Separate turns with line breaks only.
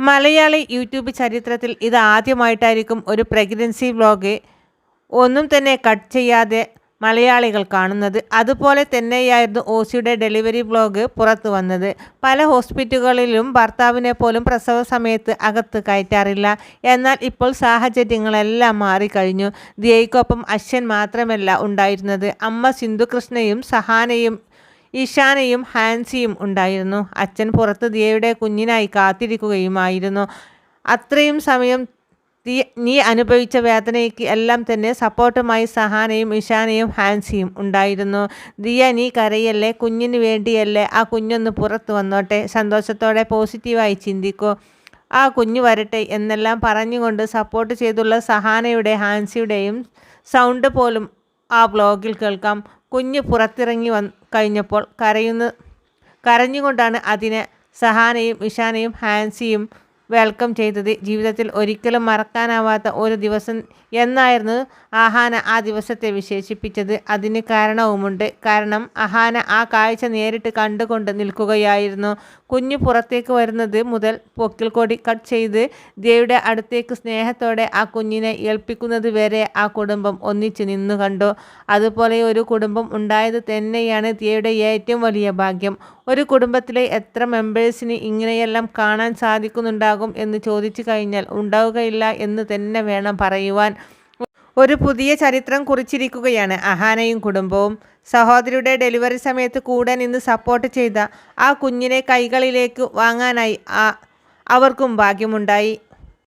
Malayali YouTube ചരിത്രത്തിൽ ഇത് ആദ്യമായിട്ടായിരിക്കും ഒരു പ്രഗ്നൻസി വ്ലോഗ് ഒന്നും തന്നെ കട്ട് ചെയ്യാതെ മലയാളികൾ കാണുന്നത്. അതുപോലെ തന്നെയായിരുന്നു ഓസിയുടെ ഡെലിവറി വ്ലോഗ് പുറത്തു വന്നത്. പല ഹോസ്പിറ്റലുകളിലും ഭർത്താവിനെ പോലും പ്രസവ സമയത്ത് അകത്ത് കയറ്റാറില്ല. എന്നാൽ ഇപ്പോൾ സാഹചര്യങ്ങളെല്ലാം മാറിക്കഴിഞ്ഞു. ദിയയ്ക്കൊപ്പം അശ്വൻ മാത്രമല്ല ഉണ്ടായിരുന്നത്. അമ്മ സിന്ധുകൃഷ്ണയും സഹാനയും ഇഷാനയും ഹാൻസിയും ഉണ്ടായിരുന്നു. അച്ഛൻ പുറത്ത് ദിയയുടെ കുഞ്ഞിനായി കാത്തിരിക്കുകയുമായിരുന്നു. അത്രയും സമയം തീ നീ അനുഭവിച്ച വേദനയ്ക്ക് എല്ലാം തന്നെ സപ്പോർട്ടുമായി സഹാനയും ഇഷാനയും ഹാൻസിയും ഉണ്ടായിരുന്നു. ദിയ നീ കരയല്ലേ? കുഞ്ഞിന് വേണ്ടിയല്ലേ? ആ കുഞ്ഞൊന്ന് പുറത്ത് വന്നോട്ടെ. സന്തോഷത്തോടെ പോസിറ്റീവായി ചിന്തിക്കൂ. ആ കുഞ്ഞു വരട്ടെ എന്നെല്ലാം പറഞ്ഞുകൊണ്ട് സപ്പോർട്ട് ചെയ്തുള്ള സഹാനയുടെ ഹാൻസിയുടെയും സൗണ്ട് പോലും ആ ബ്ലോഗിൽ കേൾക്കാം. കുഞ്ഞ് പുറത്തിറങ്ങി വന്ന് കഴിഞ്ഞപ്പോൾ കരയുന്ന കരഞ്ഞുകൊണ്ടാണ് അതിനെ സഹാനയും ഇഷാനയും ഹാൻസിയും വെൽക്കം ചെയ്തത്. ജീവിതത്തിൽ ഒരിക്കലും മറക്കാനാവാത്ത ഒരു ദിവസം എന്നായിരുന്നു അഹാന ആ ദിവസത്തെ വിശേഷിപ്പിച്ചത്. അതിന് കാരണവുമുണ്ട്. കാരണം അഹാന ആ കാഴ്ച നേരിട്ട് കണ്ടുകൊണ്ട് നിൽക്കുകയായിരുന്നു. കുഞ്ഞു പുറത്തേക്ക് വരുന്നത് മുതൽ പൊക്കിൽ കൊടി കട്ട് ചെയ്ത് ദേവിയുടെ അടുത്തേക്ക് സ്നേഹത്തോടെ ആ കുഞ്ഞിനെ ഏൽപ്പിക്കുന്നത് വരെ ആ കുടുംബം ഒന്നിച്ചു നിന്നു കണ്ടു. അതുപോലെ ഒരു കുടുംബം ഉണ്ടായത് തന്നെയാണ് ദേവിയുടെ ഏറ്റവും വലിയ ഭാഗ്യം. ഒരു കുടുംബത്തിലെ എത്ര മെമ്പേഴ്സിന് ഇങ്ങനെയെല്ലാം കാണാൻ സാധിക്കുന്നുണ്ടാകും എന്ന് ചോദിച്ചു കഴിഞ്ഞാൽ ഉണ്ടാവുകയില്ല എന്ന് തന്നെ വേണം പറയുവാൻ. ഒരു പുതിയ ചരിത്രം കുറിച്ചിരിക്കുകയാണ് അഹാനയും കുടുംബവും. സഹോദരിയുടെ ഡെലിവറി സമയത്ത് കൂടെ നിന്ന് സപ്പോർട്ട് ചെയ്ത ആ കുഞ്ഞിനെ കൈകളിലേക്ക് വാങ്ങാനായി അവർക്കും ഭാഗ്യമുണ്ടായി.